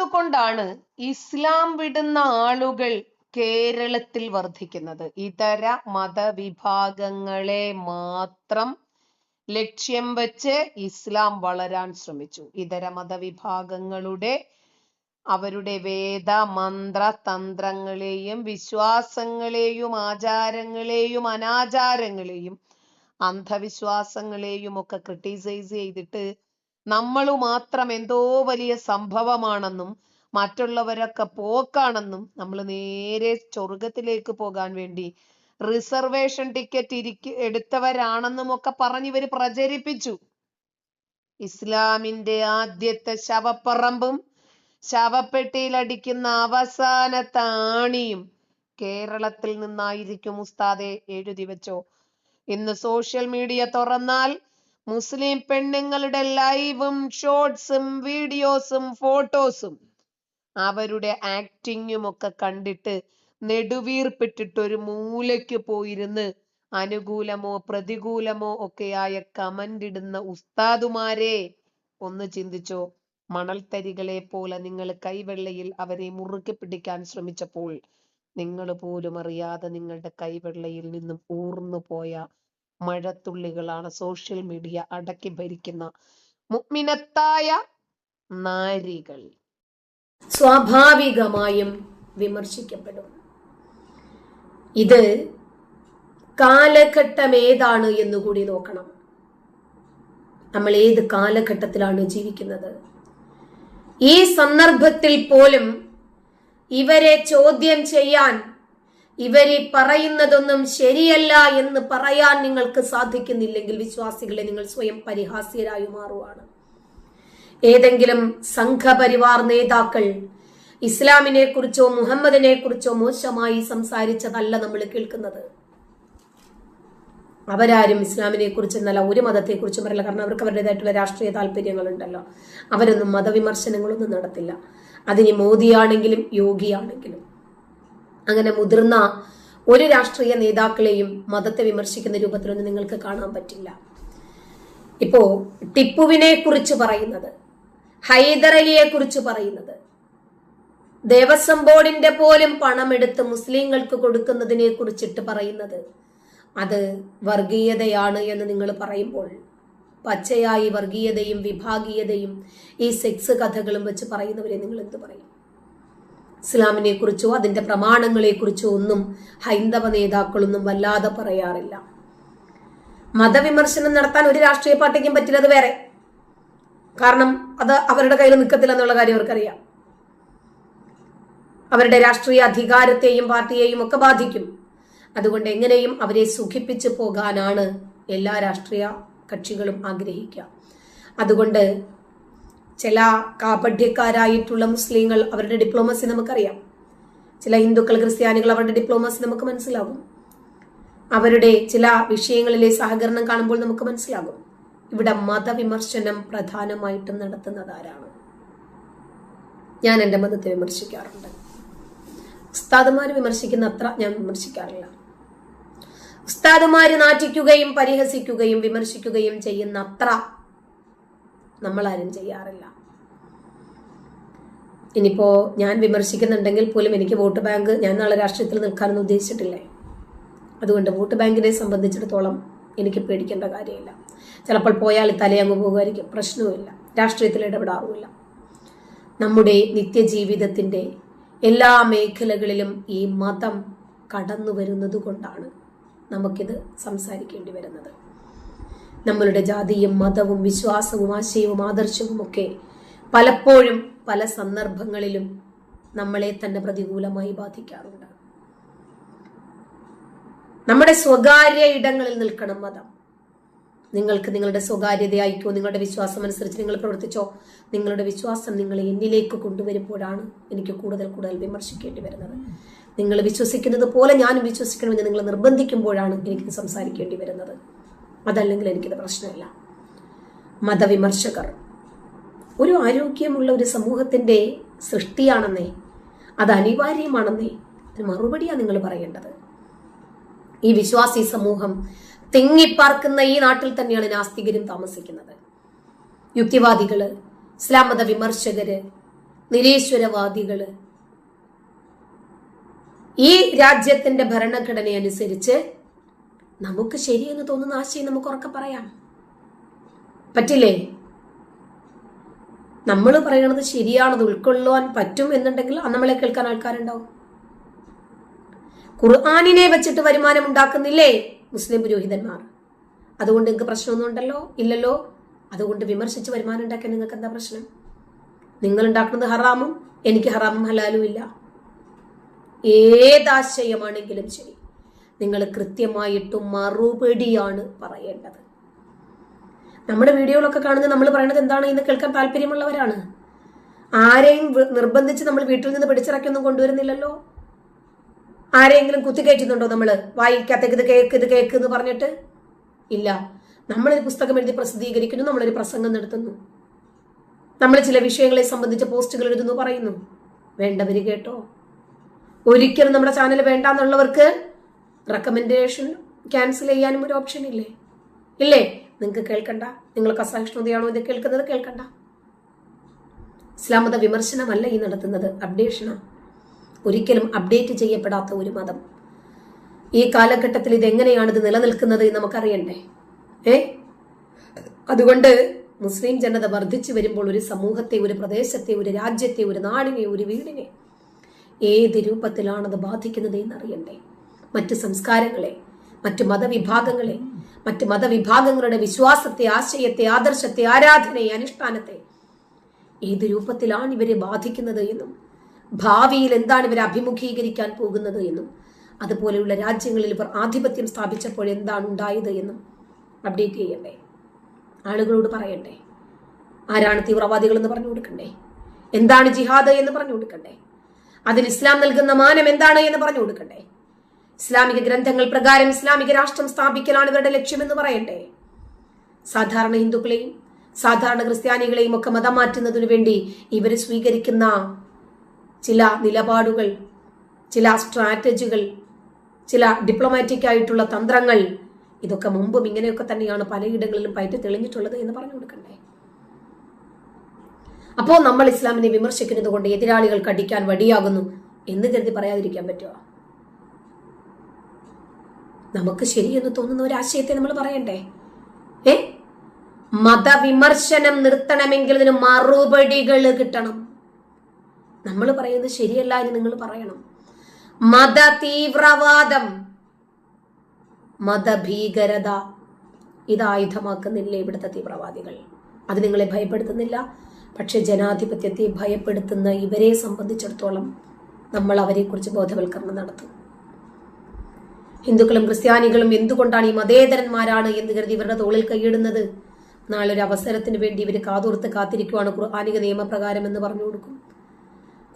എന്തുകൊണ്ടാണ് ഇസ്ലാം വിടുന്ന ആളുകൾ കേരളത്തിൽ വർദ്ധിക്കുന്നത് ഇതര മതവിഭാഗങ്ങളെ മാത്രം ലക്ഷ്യം വെച്ച് ഇസ്ലാം വളരാൻ ശ്രമിച്ചു. ഇതര മതവിഭാഗങ്ങളുടെ അവരുടെ വേദ മന്ത്ര തന്ത്രങ്ങളെയും വിശ്വാസങ്ങളെയും ആചാരങ്ങളെയും അനാചാരങ്ങളെയും അന്ധവിശ്വാസങ്ങളെയും ഒക്കെ ക്രിട്ടിസൈസ് ചെയ്തിട്ട് നമ്മൾ മാത്രം എന്തോ വലിയ സംഭവമാണെന്നും മറ്റുള്ളവരൊക്കെ പോക്കാണെന്നും നമ്മൾ നേരെ സ്വർഗത്തിലേക്ക് പോകാൻ വേണ്ടി റിസർവേഷൻ ടിക്കറ്റ് ഇരിക്ക എടുത്തവരാണെന്നും ഒക്കെ പറഞ്ഞ് ഇവർ പ്രചരിപ്പിച്ചു. ഇസ്ലാമിന്റെ ആദ്യത്തെ ശവപ്പറമ്പും ശവപ്പെട്ടിയിൽ അടിക്കുന്ന അവസാനത്തെ ആണിയും കേരളത്തിൽ നിന്നായിരിക്കും ഉസ്താദെ എഴുതി വെച്ചോ. ഇന്ന് സോഷ്യൽ മീഡിയ തുറന്നാൽ മുസ്ലിം പെണ്ണുങ്ങളുടെ ലൈവും ഷോർട്സും വീഡിയോസും ഫോട്ടോസും അവരുടെ ആക്ടിങ്ങും ഒക്കെ കണ്ടിട്ട് നെടുവീർപ്പിട്ടിട്ട് ഒരു മൂലയ്ക്ക് പോയിരുന്ന് അനുകൂലമോ പ്രതികൂലമോ ഒക്കെയായ കമന്റ് ഇടുന്ന ഉസ്താദുമാരെ ഒന്ന് ചിന്തിച്ചോ? മണൽത്തരികളെ പോലെ നിങ്ങൾ കൈവെള്ളയിൽ അവരെ മുറുക്കി പിടിക്കാൻ ശ്രമിച്ചപ്പോൾ നിങ്ങൾ പോലും അറിയാതെ നിങ്ങളുടെ കൈവെള്ളയിൽ നിന്നും ഊർന്നു പോയ മഴത്തുള്ളികളാണ് സോഷ്യൽ മീഡിയ അടക്കി ഭരിക്കുന്ന മുഗ്മിനത്തായ നാരികൾ. സ്വാഭാവികമായും വിമർശിക്കപ്പെടും. ഇത് കാലഘട്ടം ഏതാണ് എന്ന് കൂടി നോക്കണം. നമ്മൾ ഏത് കാലഘട്ടത്തിലാണ് ജീവിക്കുന്നത്? ഈ സന്ദർഭത്തിൽ പോലും ഇവരെ ചോദ്യം ചെയ്യാൻ ഇവരെ പറയുന്നതൊന്നും ശരിയല്ല എന്ന് പറയാൻ നിങ്ങൾക്ക് സാധിക്കുന്നില്ലെങ്കിൽ വിശ്വാസികളെ നിങ്ങൾ സ്വയം പരിഹാസ്യരായി മാറുവാണ്. ഏതെങ്കിലും സംഘപരിവാർ നേതാക്കൾ ഇസ്ലാമിനെ കുറിച്ചോ മുഹമ്മദിനെ കുറിച്ചോ മോശമായി സംസാരിച്ചതല്ല നമ്മൾ കേൾക്കുന്നത്. അവരാരും ഇസ്ലാമിനെ കുറിച്ച് എന്നല്ല ഒരു മതത്തെ കുറിച്ചും പറയില്ല. കാരണം അവർക്ക് അവരുടേതായിട്ടുള്ള രാഷ്ട്രീയ താല്പര്യങ്ങളുണ്ടല്ലോ. അവരൊന്നും മതവിമർശനങ്ങളൊന്നും നടത്തില്ല. അതിന് മോദിയാണെങ്കിലും യോഗിയാണെങ്കിലും അങ്ങനെ മുതിർന്ന ഒരു രാഷ്ട്രീയ നേതാക്കളെയും മതത്തെ വിമർശിക്കുന്ന രൂപത്തിലൊന്നും നിങ്ങൾക്ക് കാണാൻ പറ്റില്ല. ഇപ്പോ ടിപ്പുവിനെ കുറിച്ച് പറയുന്നത് ഹൈദരലിയെ കുറിച്ച് പറയുന്നത് ദേവസ്വം ബോർഡിന്റെ പോലും പണമെടുത്ത് മുസ്ലിങ്ങൾക്ക് കൊടുക്കുന്നതിനെ കുറിച്ചിട്ട് പറയുന്നത് അത് വർഗീയതയാണ് എന്ന് നിങ്ങൾ പറയുമ്പോൾ പച്ചയായി വർഗീയതയും വിഭാഗീയതയും ഈ സെക്സ് കഥകളും വെച്ച് പറയുന്നവരെ നിങ്ങൾ എന്ത് പറയും? ഇസ്ലാമിനെ കുറിച്ചോ അതിന്റെ പ്രമാണങ്ങളെ കുറിച്ചോ ഒന്നും ഹൈന്ദവ നേതാക്കളൊന്നും വല്ലാതെ പറയാറില്ല. മതവിമർശനം നടത്താൻ ഒരു രാഷ്ട്രീയ പാർട്ടിക്കും പറ്റില്ല അത് വേറെ. കാരണം അത് അവരുടെ കയ്യിൽ നിൽക്കത്തില്ല എന്നുള്ള കാര്യം അവർക്കറിയാം. അവരുടെ രാഷ്ട്രീയ അധികാരത്തെയും പാർട്ടിയെയും ഒക്കെ ബാധിക്കും. അതുകൊണ്ട് എങ്ങനെയും അവരെ സുഖിപ്പിച്ചു പോകാനാണ് എല്ലാ രാഷ്ട്രീയ കക്ഷികളും ആഗ്രഹിക്കുക. അതുകൊണ്ട് ചില കാപഠ്യക്കാരായിട്ടുള്ള മുസ്ലിങ്ങൾ അവരുടെ ഡിപ്ലോമസി നമുക്കറിയാം. ചില ഹിന്ദുക്കൾ ക്രിസ്ത്യാനികൾ അവരുടെ ഡിപ്ലോമസി നമുക്ക് മനസ്സിലാകും. അവരുടെ ചില വിഷയങ്ങളിലെ സഹകരണം കാണുമ്പോൾ നമുക്ക് മനസ്സിലാകും. ഇവിടെ മതവിമർശനം പ്രധാനമായിട്ടും നടത്തുന്നത് ആരാണ്? ഞാൻ എന്റെ മതത്തെ വിമർശിക്കാറുണ്ട്. ഉസ്താദുമാർ വിമർശിക്കുന്ന അത്ര ഞാൻ വിമർശിക്കാറില്ല. ഉസ്താദുമാര് നാറ്റിക്കുകയും പരിഹസിക്കുകയും വിമർശിക്കുകയും ചെയ്യുന്ന അത്ര നമ്മളാരും ചെയ്യാറില്ല. ഇനിയിപ്പോ ഞാൻ വിമർശിക്കുന്നുണ്ടെങ്കിൽ പോലും എനിക്ക് വോട്ട് ബാങ്ക് ഞാൻ നാളെ രാഷ്ട്രീയത്തിൽ നിൽക്കാനൊന്നും ഉദ്ദേശിച്ചിട്ടില്ലേ? അതുകൊണ്ട് വോട്ട് ബാങ്കിനെ സംബന്ധിച്ചിടത്തോളം എനിക്ക് പേടിക്കേണ്ട കാര്യമില്ല. ചിലപ്പോൾ പോയാൽ തലയങ്ങ് പോകുമായിരിക്കും. പ്രശ്നവുമില്ല. രാഷ്ട്രീയത്തിൽ ഇടപെടാറുമില്ല നമ്മുടെ നിത്യജീവിതത്തിന്റെ എല്ലാ മേഖലകളിലും ഈ മതം കടന്നു വരുന്നത് കൊണ്ടാണ് നമുക്കിത് സംസാരിക്കേണ്ടി വരുന്നത്. നമ്മളുടെ ജാതിയും മതവും വിശ്വാസവും ആശയവും ആദർശവും ഒക്കെ പലപ്പോഴും പല സന്ദർഭങ്ങളിലും നമ്മളെ തന്നെ പ്രതികൂലമായി ബാധിക്കാറുണ്ട്. നമ്മുടെ സ്വകാര്യ ഇടങ്ങളിൽ നിൽക്കണം മതം. നിങ്ങൾക്ക് നിങ്ങളുടെ സ്വകാര്യതയായിക്കോ നിങ്ങളുടെ വിശ്വാസം അനുസരിച്ച് നിങ്ങൾ പ്രവർത്തിച്ചോ നിങ്ങളുടെ വിശ്വാസം നിങ്ങൾ എന്നിലേക്ക് കൊണ്ടുവരുമ്പോഴാണ് എനിക്ക് കൂടുതൽ കൂടുതൽ വിമർശിക്കേണ്ടി വരുന്നത്. നിങ്ങൾ വിശ്വസിക്കുന്നത് പോലെ ഞാനും വിശ്വസിക്കണമെന്ന് നിങ്ങൾ നിർബന്ധിക്കുമ്പോഴാണ് എനിക്ക് സംസാരിക്കേണ്ടി വരുന്നത്. അതല്ലെങ്കിൽ എനിക്കത് പ്രശ്നമില്ല. മതവിമർശകർ. ഒരു ആരോഗ്യമുള്ള ഒരു സമൂഹത്തിന്റെ സൃഷ്ടിയാണെന്നേ അത് അനിവാര്യമാണെന്നേ അതിന് മറുപടിയാണ് നിങ്ങൾ പറയേണ്ടത്. ഈ വിശ്വാസി സമൂഹം തിങ്ങിപ്പാർക്കുന്ന ഈ നാട്ടിൽ തന്നെയാണ് നാസ്തികരും താമസിക്കുന്നത്. യുക്തിവാദികൾ ഇസ്ലാം മത വിമർശകര് നിരീശ്വരവാദികൾ. ഈ രാജ്യത്തിന്റെ ഭരണഘടന അനുസരിച്ച് നമുക്ക് ശരിയെന്ന് തോന്നുന്ന ആശയം നമുക്ക് ഉറക്കെ പറയാം. പറ്റില്ലേ? നമ്മൾ പറയണത് ശരിയാണത് ഉൾക്കൊള്ളുവാൻ പറ്റും എന്നുണ്ടെങ്കിൽ നമ്മളെ കേൾക്കാൻ ആൾക്കാരുണ്ടാവും. ഖുർആാനിനെ വെച്ചിട്ട് വരുമാനം ഉണ്ടാക്കുന്നില്ലേ? മുസ്ലിം പുരോഹിതന്മാർ. അതുകൊണ്ട് നിങ്ങൾക്ക് പ്രശ്നമൊന്നും ഉണ്ടല്ലോ? ഇല്ലല്ലോ? അതുകൊണ്ട് വിമർശിച്ച് വരുമാനം ഉണ്ടാക്കാൻ നിങ്ങൾക്ക് എന്താ പ്രശ്നം? നിങ്ങൾ ഉണ്ടാക്കുന്നത് ഹറാമും എനിക്ക് ഹറാമും ഹലാലും ഇല്ല. ഏതാശയമാണെങ്കിലും ശരി. നിങ്ങൾ കൃത്യമായിട്ടും മറുപടിയാണ് പറയേണ്ടത്. നമ്മുടെ വീഡിയോകളൊക്കെ കാണുന്ന നമ്മൾ പറയണത് എന്താണ് എന്ന് കേൾക്കാൻ താല്പര്യമുള്ളവരാണ്. ആരെയും നിർബന്ധിച്ച് നമ്മൾ വീട്ടിൽ നിന്ന് പിടിച്ചിറക്കിയൊന്നും കൊണ്ടുവരുന്നില്ലല്ലോ. ആരെങ്കിലും കുത്തിക്കയറ്റുന്നുണ്ടോ നമ്മൾ വായിക്കാത്തേക്ക് ഇത് കേക്ക് ഇത് കേക്ക് എന്ന് പറഞ്ഞിട്ട്? ഇല്ല. നമ്മളൊരു പുസ്തകം എഴുതി പ്രസിദ്ധീകരിക്കുന്നു നമ്മളൊരു പ്രസംഗം നടത്തുന്നു. നമ്മൾ ചില വിഷയങ്ങളെ സംബന്ധിച്ച് പോസ്റ്റുകൾ എഴുതുന്നു പറയുന്നു. വേണ്ടവര് കേട്ടോ. ഒരിക്കലും നമ്മുടെ ചാനൽ വേണ്ടാന്നുള്ളവർക്ക് റെക്കമെൻഡേഷൻ ക്യാൻസൽ ചെയ്യാനും ഒരു ഓപ്ഷൻ ഇല്ലേ? ഇല്ലേ? നിങ്ങൾക്ക് കേൾക്കണ്ട. നിങ്ങൾക്ക് അസഹിഷ്ണുതയാണോ ഇത് കേൾക്കുന്നത്? കേൾക്കണ്ട. ഇസ്ലാം മത വിമർശനമല്ല ഈ നടത്തുന്നത്. അപ്ഡേഷനാണ് ഒരിക്കലും അപ്ഡേറ്റ് ചെയ്യപ്പെടാത്ത ഒരു മതം. ഈ കാലഘട്ടത്തിൽ ഇത് എങ്ങനെയാണ് ഇത് നിലനിൽക്കുന്നത് എന്ന് നമുക്കറിയണ്ടേ? ഏ? അതുകൊണ്ട് മുസ്ലിം ജനത വർദ്ധിച്ചു വരുമ്പോൾ ഒരു സമൂഹത്തെ ഒരു പ്രദേശത്തെ ഒരു രാജ്യത്തെ ഒരു നാടിനെ ഒരു വീടിനെ ഏത് രൂപത്തിലാണത് ബാധിക്കുന്നത് എന്നറിയണ്ടേ? മറ്റ് സംസ്കാരങ്ങളെ മറ്റു മതവിഭാഗങ്ങളെ മറ്റ് മതവിഭാഗങ്ങളുടെ വിശ്വാസത്തെ ആശയത്തെ ആദർശത്തെ ആരാധനയെ അനുഷ്ഠാനത്തെ ഏത് രൂപത്തിലാണ് ഇവരെ ബാധിക്കുന്നത് എന്നും ഭാവിയിൽ എന്താണ് ഇവരെ അഭിമുഖീകരിക്കാൻ പോകുന്നത് എന്നും അതുപോലെയുള്ള രാജ്യങ്ങളിൽ ഇവർ ആധിപത്യം സ്ഥാപിച്ചപ്പോൾ എന്താണ് ഉണ്ടായത് എന്നും അപ്ഡേറ്റ് ചെയ്യണ്ടേ? ആളുകളോട് പറയണ്ടേ? ആരാണ് തീവ്രവാദികൾ എന്ന് പറഞ്ഞു കൊടുക്കണ്ടേ? എന്താണ് ജിഹാദ് എന്ന് പറഞ്ഞു കൊടുക്കണ്ടേ? അതിന് ഇസ്ലാം നൽകുന്ന മാനം എന്താണ് എന്ന് പറഞ്ഞു കൊടുക്കണ്ടേ? ഇസ്ലാമിക ഗ്രന്ഥങ്ങൾ പ്രകാരം ഇസ്ലാമിക രാഷ്ട്രം സ്ഥാപിക്കലാണ് ഇവരുടെ ലക്ഷ്യമെന്ന് പറയട്ടെ? സാധാരണ ഹിന്ദുക്കളെയും സാധാരണ ക്രിസ്ത്യാനികളെയും ഒക്കെ മതം മാറ്റുന്നതിനു വേണ്ടി ഇവർ സ്വീകരിക്കുന്ന ചില നിലപാടുകൾ ചില സ്ട്രാറ്റജികൾ ചില ഡിപ്ലോമാറ്റിക് ആയിട്ടുള്ള തന്ത്രങ്ങൾ ഇതൊക്കെ മുമ്പും ഇങ്ങനെയൊക്കെ തന്നെയാണ് പലയിടങ്ങളിലും പയറ്റി തെളിഞ്ഞിട്ടുള്ളത് എന്ന് പറഞ്ഞു കൊടുക്കണ്ടേ? അപ്പോൾ നമ്മൾ ഇസ്ലാമിനെ വിമർശിക്കുന്നത് കൊണ്ട് എതിരാളികൾക്ക് അടിക്കാൻ വടിയാകുന്നു എന്ന് കരുതി പറയാതിരിക്കാൻ പറ്റുമോ നമുക്ക് ശരിയെന്ന് തോന്നുന്ന ഒരു ആശയത്തെ നമ്മൾ പറയണ്ടേ? ഏ? മതവിമർശനം നിർത്തണമെങ്കിൽ ഇതിന് മറുപടികൾ കിട്ടണം. നമ്മൾ പറയുന്നത് ശരിയല്ല എന്ന് നിങ്ങൾ പറയണം. മത തീവ്രവാദം മതഭീകരത ഇത് ആയുധമാക്കുന്നില്ല ഇവിടുത്തെ തീവ്രവാദികൾ? അത് നിങ്ങളെ ഭയപ്പെടുത്തുന്നില്ല. പക്ഷെ ജനാധിപത്യത്തെ ഭയപ്പെടുത്തുന്ന ഇവരെ സംബന്ധിച്ചിടത്തോളം നമ്മൾ അവരെക്കുറിച്ച് ബോധവൽക്കരണം നടത്തും. ഹിന്ദുക്കളും ക്രിസ്ത്യാനികളും എന്തുകൊണ്ടാണ് ഈ മതേതരന്മാരാണ് എന്ന് കരുതി ഇവരുടെ തോളിൽ കൈയിടുന്നത്? നാളെ ഒരു അവസരത്തിന് വേണ്ടി ഇവർ കാതോർത്ത് കാത്തിരിക്കുവാണ് ഖുർആാനിക നിയമപ്രകാരം എന്ന് പറഞ്ഞു കൊടുക്കും.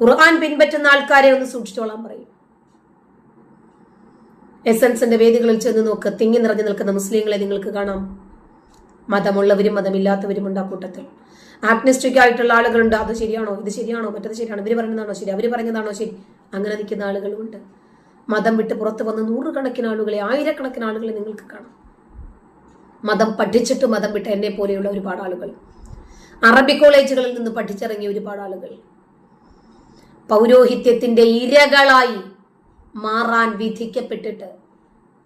ഖുർആൻ പിൻപറ്റുന്ന ആൾക്കാരെ ഒന്ന് സൂക്ഷിച്ചോളാൻ പറയും. എസൻസിന്റെ വേദികളിൽ ചെന്ന് നോക്ക്. തിങ്ങി നിറഞ്ഞു നിൽക്കുന്ന മുസ്ലിങ്ങളെ നിങ്ങൾക്ക് കാണാം. മതമുള്ളവരും മതമില്ലാത്തവരും ഉണ്ട് ആ കൂട്ടത്തിൽ. ആഗ്നസ്റ്റിക് ആയിട്ടുള്ള ആളുകളുണ്ട്. അത് ശരിയാണോ? ഇത് ശരിയാണോ? മറ്റത് ശരിയാണോ. ഇവർ പറയുന്നതാണോ ശരി? അവർ പറഞ്ഞതാണോ ശരി? അങ്ങനെ നിൽക്കുന്ന ആളുകളുമുണ്ട് മതം വിട്ട് പുറത്ത് വന്ന് നൂറുകണക്കിന് ആളുകളെ ആയിരക്കണക്കിന് ആളുകളെ നിങ്ങൾക്ക് കാണാം. മതം പഠിച്ചിട്ട് മതം വിട്ട എന്നെ പോലെയുള്ള ഒരുപാട് ആളുകൾ. അറബി കോളേജുകളിൽ നിന്ന് പഠിച്ചിറങ്ങിയ ഒരുപാട് ആളുകൾ. പൗരോഹിത്യത്തിന്റെ ഇരകളായി മാറാൻ വിധിക്കപ്പെട്ടിട്ട്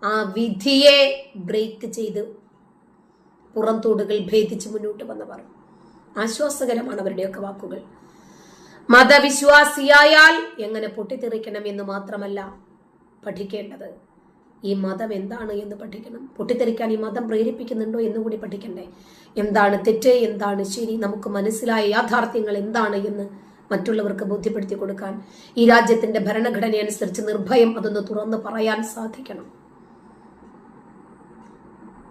ആ വിധിയെ ബ്രേക്ക് ചെയ്ത് പുറംതോടുകൾ ഭേദിച്ച് മുന്നോട്ട് വന്നവർ. ആശ്വാസകരമാണ് അവരുടെയൊക്കെ വാക്കുകൾ. മതവിശ്വാസിയായാൽ എങ്ങനെ പൊട്ടിത്തെറിക്കണം എന്ന് മാത്രമല്ല പഠിക്കേണ്ടത്? ഈ മതം എന്താണ് എന്ന് പഠിക്കണം. പൊട്ടിത്തെറിക്കാൻ ഈ മതം പ്രേരിപ്പിക്കുന്നുണ്ടോ എന്ന് കൂടി പഠിക്കണ്ടേ? എന്താണ് തെറ്റ്? എന്താണ് ശരി? നമുക്ക് മനസ്സിലായ യാഥാർത്ഥ്യങ്ങൾ എന്താണ് എന്ന് മറ്റുള്ളവർക്ക് ബോധ്യപ്പെടുത്തി കൊടുക്കാൻ ഈ രാജ്യത്തിന്റെ ഭരണഘടന അനുസരിച്ച് നിർഭയം അതൊന്ന് തുറന്ന് പറയാൻ സാധിക്കണം.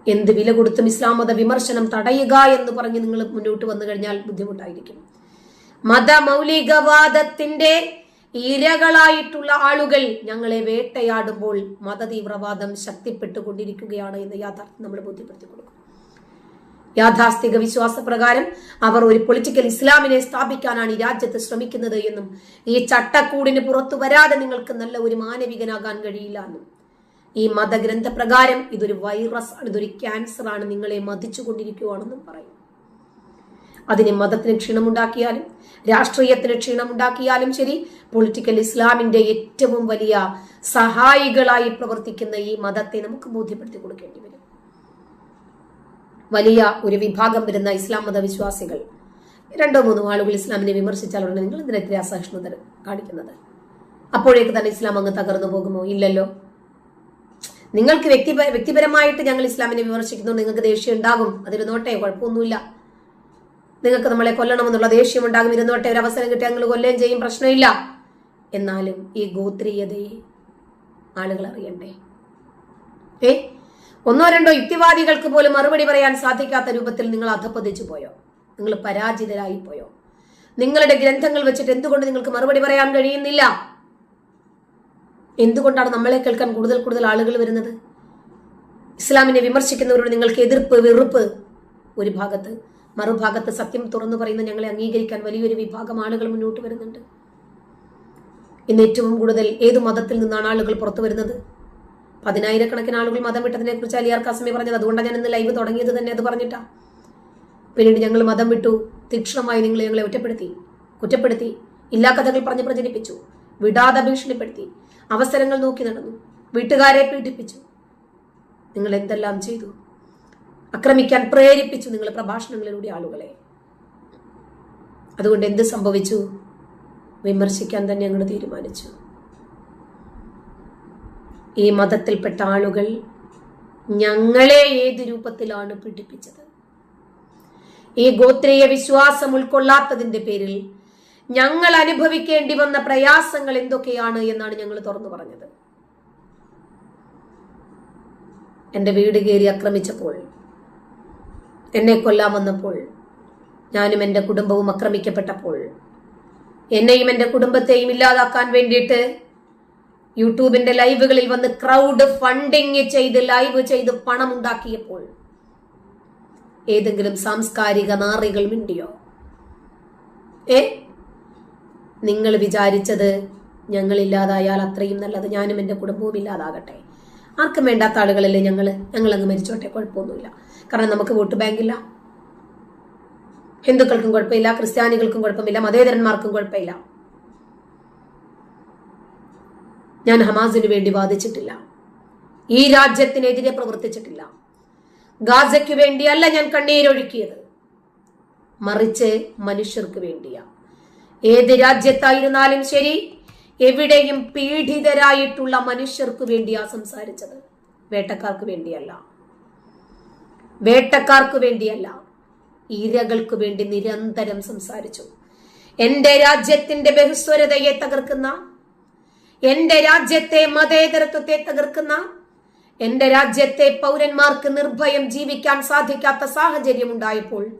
എന്ത് വില കൊടുത്തും ഇസ്ലാം മത വിമർശനം തടയുക എന്ന് പറഞ്ഞ് നിങ്ങൾ മുന്നോട്ട് വന്നു കഴിഞ്ഞാൽ ബുദ്ധിമുട്ടായിരിക്കും. മതമൗലികവാദത്തിന്റെ ഇരകളായിട്ടുള്ള ആളുകൾ ഞങ്ങളെ വേട്ടയാടുമ്പോൾ മതതീവ്രവാദം ശക്തിപ്പെട്ടുകൊണ്ടിരിക്കുകയാണ് എന്ന് യാഥാർത്ഥ്യം നമ്മൾ ബോധ്യപ്പെടുത്തി കൊടുക്കും യാഥാസ്ഥിക വിശ്വാസപ്രകാരം അവർ ഒരു പൊളിറ്റിക്കൽ ഇസ്ലാമിനെ സ്ഥാപിക്കാനാണ് ഈ രാജ്യത്ത് ശ്രമിക്കുന്നത് എന്നും ഈ ചട്ടക്കൂടിന് പുറത്തു വരാതെ നിങ്ങൾക്ക് നല്ല ഒരു മാനവികനാകാൻ കഴിയില്ല എന്നും. ഈ മതഗ്രന്ഥപ്രകാരം ഇതൊരു വൈറസ് ആണ് ഇതൊരു ക്യാൻസർ ആണ് നിങ്ങളെ മതിച്ചു കൊണ്ടിരിക്കുകയാണെന്നും പറയും. അതിന് മതത്തിന് ക്ഷീണമുണ്ടാക്കിയാലും രാഷ്ട്രീയത്തിന് ക്ഷീണമുണ്ടാക്കിയാലും ശരി പൊളിറ്റിക്കൽ ഇസ്ലാമിന്റെ ഏറ്റവും വലിയ സഹായികളായി പ്രവർത്തിക്കുന്ന ഈ മതത്തെ നമുക്ക് ബോധ്യപ്പെടുത്തി കൊടുക്കേണ്ടി വരും. വലിയ ഒരു വിഭാഗം വരുന്ന ഇസ്ലാം മതവിശ്വാസികൾ രണ്ടോ മൂന്നോ ആളുകൾ ഇസ്ലാമിനെ വിമർശിച്ചാൽ നിങ്ങൾ ഇതിനെതിരെ അസഹിഷ്ണുത കാണിക്കുന്നത്? അപ്പോഴേക്ക് തന്നെ ഇസ്ലാം അങ്ങ് തകർന്നു പോകുമോ? ഇല്ലല്ലോ. നിങ്ങൾക്ക് വ്യക്തി വ്യക്തിപരമായിട്ട് ഞങ്ങൾ ഇസ്ലാമിനെ വിമർശിക്കുന്നു നിങ്ങൾക്ക് ദേഷ്യം ഉണ്ടാകും അതിരുന്നോട്ടെ കുഴപ്പമൊന്നുമില്ല. നിങ്ങൾക്ക് നമ്മളെ കൊല്ലണമെന്നുള്ള ദേഷ്യം ഉണ്ടാകും. ഇരുന്നോട്ടെ ഒരു അവസരം കിട്ടിയാൽ നിങ്ങൾ കൊല്ലുകയും ചെയ്യും. പ്രശ്നമില്ല. എന്നാലും ഈ ഗോത്രീയതയെ ആളുകൾ അറിയണ്ടേ? ഏ? ഒന്നോ രണ്ടോ യുക്തിവാദികൾക്ക് പോലും മറുപടി പറയാൻ സാധിക്കാത്ത രൂപത്തിൽ നിങ്ങൾ അധപ്പതിച്ചു പോയോ? നിങ്ങൾ പരാജിതരായി പോയോ നിങ്ങളുടെ ഗ്രന്ഥങ്ങൾ വെച്ചിട്ട് എന്തുകൊണ്ട് നിങ്ങൾക്ക് മറുപടി പറയാൻ കഴിയുന്നില്ല? എന്തുകൊണ്ടാണ് നമ്മളെ കേൾക്കാൻ കൂടുതൽ കൂടുതൽ ആളുകൾ വരുന്നത്? ഇസ്ലാമിനെ വിമർശിക്കുന്നവരോട് നിങ്ങൾക്ക് എതിർപ്പ് വെറുപ്പ് ഒരു ഭാഗത്ത് മറുഭാഗത്ത് സത്യം തുറന്നു പറയുന്ന ഞങ്ങളെ അംഗീകരിക്കാൻ വലിയൊരു വിഭാഗം ആളുകൾ മുന്നോട്ട് വരുന്നുണ്ട്. ഇന്ന് ഏറ്റവും കൂടുതൽ ഏത് മതത്തിൽ നിന്നാണ് ആളുകൾ പുറത്തു വരുന്നത്? പതിനായിരക്കണക്കിന് ആളുകൾ മതം വിട്ടതിനെ കുറിച്ച് അലിയാർ കാസമി പറഞ്ഞത് അതുകൊണ്ടാണ് ഞാൻ ഇന്ന് ലൈവ് തുടങ്ങിയത് തന്നെ അത് പറഞ്ഞിട്ടാ. പിന്നീട് ഞങ്ങൾ മതം വിട്ടു തീക്ഷണമായി നിങ്ങൾ ഞങ്ങളെ ഒറ്റപ്പെടുത്തി കുറ്റപ്പെടുത്തി ഇല്ലാ കഥകൾ പറഞ്ഞ് പ്രചരിപ്പിച്ചു വിടാതെ ഭീഷണിപ്പെടുത്തി അവസരങ്ങൾ നോക്കി നടന്നു വീട്ടുകാരെ പീഡിപ്പിച്ചു. നിങ്ങൾ എന്തെല്ലാം ചെയ്തു? ആക്രമിക്കാൻ പ്രേരിപ്പിച്ചു നിങ്ങൾ പ്രഭാഷണങ്ങളിലൂടെ ആളുകളെ. അതുകൊണ്ട് എന്ത് സംഭവിച്ചു? വിമർശിക്കാൻ തന്നെ ഞങ്ങൾ തീരുമാനിച്ചു. ഈ മതത്തിൽപ്പെട്ട ആളുകൾ ഞങ്ങളെ ഏത് രൂപത്തിലാണ് പീഡിപ്പിച്ചത്? ഈ ഗോത്രീയ വിശ്വാസം ഉൾക്കൊള്ളാത്തതിന്റെ പേരിൽ ഞങ്ങൾ അനുഭവിക്കേണ്ടി വന്ന പ്രയാസങ്ങൾ എന്തൊക്കെയാണ് എന്നാണ് ഞങ്ങൾ തുറന്നു പറഞ്ഞത്. എന്റെ വീട് കയറി ആക്രമിച്ചപ്പോൾ എന്നെ കൊല്ലാൻ വന്നപ്പോൾ ഞാനും എന്റെ കുടുംബവും ആക്രമിക്കപ്പെട്ടപ്പോൾ എന്നെയും എന്റെ കുടുംബത്തെയും ഇല്ലാതാക്കാൻ വേണ്ടിയിട്ട് യൂട്യൂബിന്റെ ലൈവുകളിൽ വന്ന് ക്രൗഡ് ഫണ്ടിങ് ചെയ്ത് ലൈവ് ചെയ്ത് പണം ഉണ്ടാക്കിയപ്പോൾ ഏതെങ്കിലും സാംസ്കാരിക നാറികൾ മിണ്ടിയോ? ഏ? നിങ്ങൾ വിചാരിച്ചത് ഞങ്ങൾ ഇല്ലാതായാൽ അത്രയും നല്ലത് ഞാനും എന്റെ കുടുംബവും ഇല്ലാതാകട്ടെ. ആർക്കും വേണ്ടാത്ത ആളുകളല്ലേ ഞങ്ങൾ അങ്ങ് മരിച്ചോട്ടെ കുഴപ്പമൊന്നുമില്ല. കാരണം നമുക്ക് വോട്ട് ബാങ്കില്ല. ഹിന്ദുക്കൾക്കും കുഴപ്പമില്ല ക്രിസ്ത്യാനികൾക്കും കുഴപ്പമില്ല മതേതരന്മാർക്കും കുഴപ്പമില്ല. ഞാൻ ഹമാസിന് വേണ്ടി വാദിച്ചിട്ടില്ല. ഈ രാജ്യത്തിനെതിരെ പ്രവർത്തിച്ചിട്ടില്ല. ഗാസയ്ക്ക് വേണ്ടിയല്ല ഞാൻ കണ്ണീരൊഴുക്കിയത്. മറിച്ച് മനുഷ്യർക്ക് വേണ്ടിയാ. ഏത് രാജ്യത്തായിരുന്നാലും ശരി എവിടെയും പീഡിതരായിട്ടുള്ള മനുഷ്യർക്ക് വേണ്ടിയാ സംസാരിച്ചത്. വേട്ടക്കാർക്ക് വേണ്ടിയല്ല. വേട്ടക്കാർക്ക് വേണ്ടിയല്ല. ഇരകൾക്ക് വേണ്ടി നിരന്തരം സംസാരിച്ചു. എന്റെ രാജ്യത്തിന്റെ ബഹുസ്വരതയെ തകർക്കുന്ന എന്റെ രാജ്യത്തെ മതേതരത്വത്തെ തകർക്കുന്ന എന്റെ രാജ്യത്തെ പൗരന്മാർക്ക് നിർഭയം ജീവിക്കാൻ സാധിക്കാത്ത സാഹചര്യം ഉണ്ടായപ്പോൾ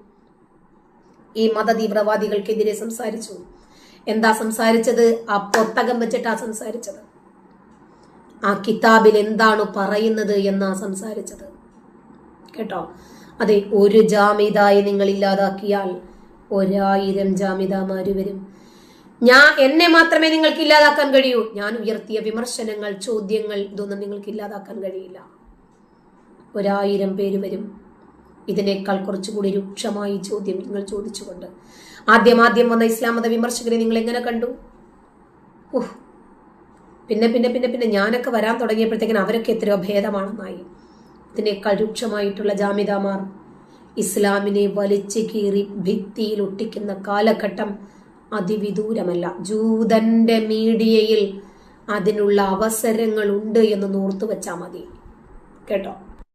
ഈ മതതീവ്രവാദികൾക്കെതിരെ സംസാരിച്ചു. എന്താ സംസാരിച്ചത്? ആ പൊട്ടകം വെച്ചിട്ടാ സംസാരിച്ചത്. ആ കിതാബിൽ എന്താണ് പറയുന്നത് എന്നാ സംസാരിച്ചത്. കേട്ടോ? അതെ ഒരു ജാമിതായി നിങ്ങൾ ഇല്ലാതാക്കിയാൽ ഒരായിരം ജാമിതാമാര് വരും. ഞാൻ എന്നെ മാത്രമേ നിങ്ങൾക്ക് ഇല്ലാതാക്കാൻ കഴിയൂ. ഞാൻ ഉയർത്തിയ വിമർശനങ്ങൾ ചോദ്യങ്ങൾ ഇതൊന്നും നിങ്ങൾക്ക് ഇല്ലാതാക്കാൻ കഴിയില്ല. ഒരായിരം പേര് വരും. ഇതിനേക്കാൾ കുറച്ചുകൂടി രൂക്ഷമായി ചോദ്യം നിങ്ങൾ ചോദിച്ചുകൊണ്ട്. ആദ്യം ആദ്യം വന്ന ഇസ്ലാം മത വിമർശകരെ നിങ്ങൾ എങ്ങനെ കണ്ടു? ഓഹ് പിന്നെ പിന്നെ പിന്നെ പിന്നെ ഞാനൊക്കെ വരാൻ തുടങ്ങിയപ്പോഴത്തേക്കും അവരൊക്കെ എത്രയോ ഭേദമാണെന്നായി. ഇതിനേക്കാൾ രൂക്ഷമായിട്ടുള്ള ജാമിതാമാർ ഇസ്ലാമിനെ വലിച്ചു കീറി ഭിത്തിയിൽ ഒട്ടിക്കുന്ന കാലഘട്ടം അതിവിദൂരമല്ല. ജൂതന്റെ മീഡിയയിൽ അതിനുള്ള അവസരങ്ങൾ ഉണ്ട് എന്ന് നോർത്തു വെച്ചാൽ മതി. കേട്ടോ?